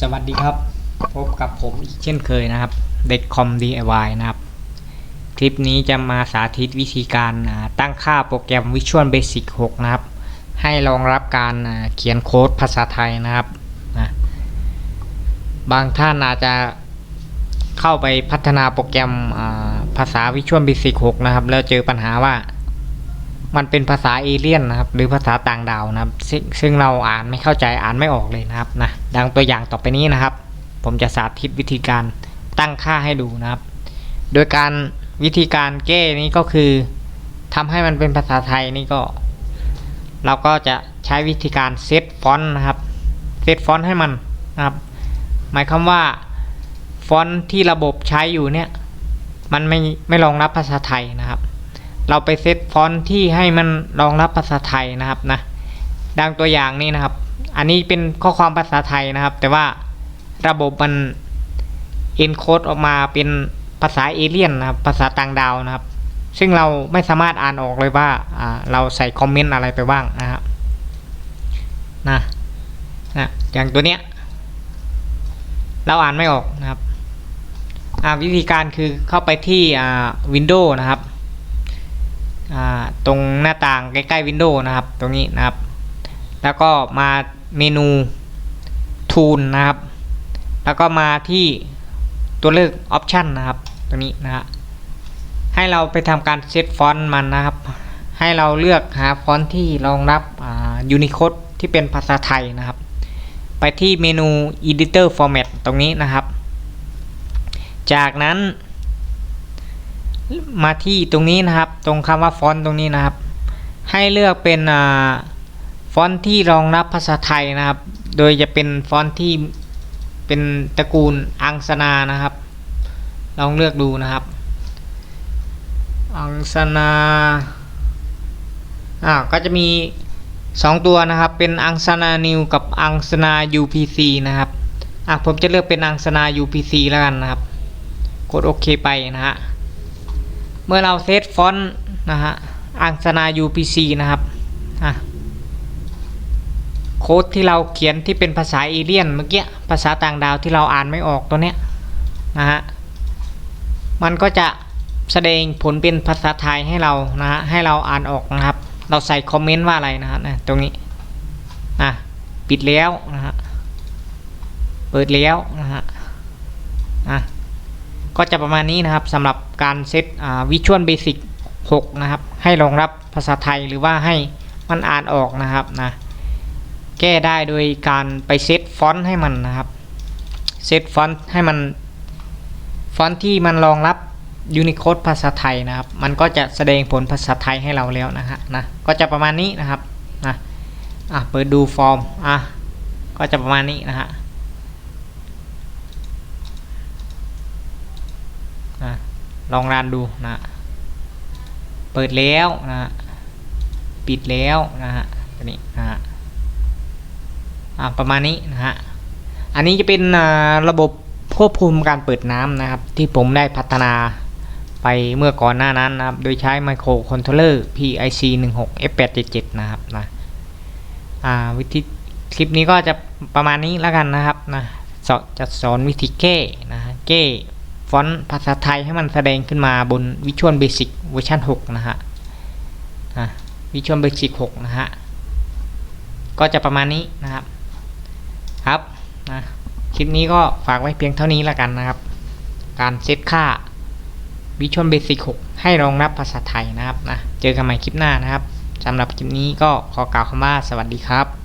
สวัสดีครับ พบกับผมอีกเช่นเคยนะครับเด็กคอม DIY นะครับ คลิปนี้จะมาสาธิตวิธีการตั้งค่าโปรแกรม Visual Basic 6 นะครับ ให้รองรับการเขียนโค้ดภาษาไทยนะครับนะบางท่านอาจจะเข้าไปพัฒนาโปรแกรมภาษา Visual Basic 6 นะครับ แล้วเจอปัญหาว่ามันเป็นภาษาเอเลี่ยนนะครับ หรือภาษาต่างดาวนะครับซซึ่งเราอ่านไม่เข้าใจอ่านไม่ออกเลยนะครับนะ ดังตัวอย่างต่อไปนี้นะครับ ผมจะสาธิตวิธีการตั้งค่าให้ดูนะครับ โดยการวิธีการแก้นี้ก็คือทำให้มันเป็นภาษาไทยนี่ก็ เราก็จะใช้วิธีการเซตฟอนต์นะครับเซตฟอนต์ให้มันนะครับ หมายความว่าฟอนต์ที่ระบบใช้อยู่เนี่ยมันไม่ไม่รองรับภาษาไทยนะครับ เราไปเซตฟอนต์ที่ให้มันรองรับภาษาไทยนะครับนะดังตัวอย่างนี้นะครับ อันนี้เป็นข้อความภาษาไทยนะครับ แต่ว่าระบบมัน encode ออกมาเป็นภาษาเอเลี่ยนนะครับ ภาษาต่างดาวนะครับ ซึ่งเราไม่สามารถอ่านออกเลยว่าเราใส่คอมเมนต์อะไรไปบ้างนะครับนะนะอย่างตัวเนี้ย เราอ่านไม่ออกนะครับวิธีการคือเข้าไปที่ Windows นะครับตรงหน้าต่างใกล้ๆวินโดว์นะครับ ตรงนี้นะครับ แล้วก็มาเมนู Tool นะครับ แล้วก็มาที่ตัวเลือก Option นะครับตรงนี้นะฮะให้เราไปทำการเซตฟอนต์มันนะครับ ให้เราเลือกหาฟอนต์ที่รองรับอ่า Unicode ที่เป็นภาษาไทยนะครับ ไปที่เมนู Editor Format ตรงนี้นะครับ จากนั้นมาที่ตรงนี้นะครับ ตรงคำว่าฟอนต์ตรงนี้นะครับ ให้เลือกเป็นอ่า ฟอนต์ที่รองรับภาษาไทยนะครับ โดยจะเป็นฟอนต์ที่เป็นตระกูลอังสนานะครับ ลองเลือกดูนะครับ อังสนาอ่าก็จะมี 2 ตัวนะครับ เป็นอังสนานิวกับอังสนา UPC นะครับอะผมจะเลือกเป็นอังสนา UPC แล้วกันนะครับ กดโอเคไปนะฮะ เมื่อเราเซตฟอนต์นะฮะ อังสนา UPC นะครับ อะ โค้ดที่เราเขียนที่เป็นภาษาเอเลี่ยนเมื่อกี้ภาษาต่างดาวที่เราอ่านไม่ออกตัวเนี้ยนะฮะมันก็จะแสดงผลเป็นภาษาไทยให้เรานะฮะให้เราอ่านออกนะครับ เราใส่คอมเมนต์ว่าอะไรนะครับนะตรงนี้อะปิดแล้วนะฮะเปิดแล้วนะฮะอะก็จะประมาณนี้นะครับสำหรับการเซตวิชวลเบสิก6นะครับ ให้รองรับภาษาไทยหรือว่าให้มันอ่านออกนะครับนะ แก้ได้โดยการไปเซตฟอนต์ให้มันนะครับ เซตฟอนต์ให้มันฟอนต์ที่มันรองรับยูนิโคดภาษาไทยนะครับ มันก็จะแสดงผลภาษาไทยให้เราแล้วนะฮะนะ ก็จะประมาณนี้นะครับนะอะเปิดดูฟอร์มอะก็จะประมาณนี้นะฮะนะลองรันดูนะ เปิดแล้วนะ ปิดแล้วนะฮะนี้นะฮะอ่า ประมาณนี้นะฮะ อันนี้จะเป็นระบบควบคุมการเปิดน้ำนะครับ ที่ผมได้พัฒนาไปเมื่อก่อนหน้านั้นนะครับ โดยใช้ไมโครคอนโทรลเลอร์ PIC 16 F877 นะครับนะอ่าวิธีคลิปนี้ก็จะประมาณนี้แล้วกันนะครับนะจะสอนวิธีแก้นะแก้ฟอนต์ภาษาไทยให้มันแสดงขึ้นมาบน Visual Basic เวอร์ชัน6 นะฮะนะ Visual Basic 6นะฮะ ก็จะประมาณนี้นะครับ คลิปนี้ก็ฝากไว้เพียงเท่านี้แล้วกันนะครับ การเซตค่า Visual Basic 6 ให้รองรับภาษาไทยนะครับนะ เจอกันใหม่คลิปหน้านะครับสำหรับคลิปนี้ก็ขอกล่าวคำว่าสวัสดีครับ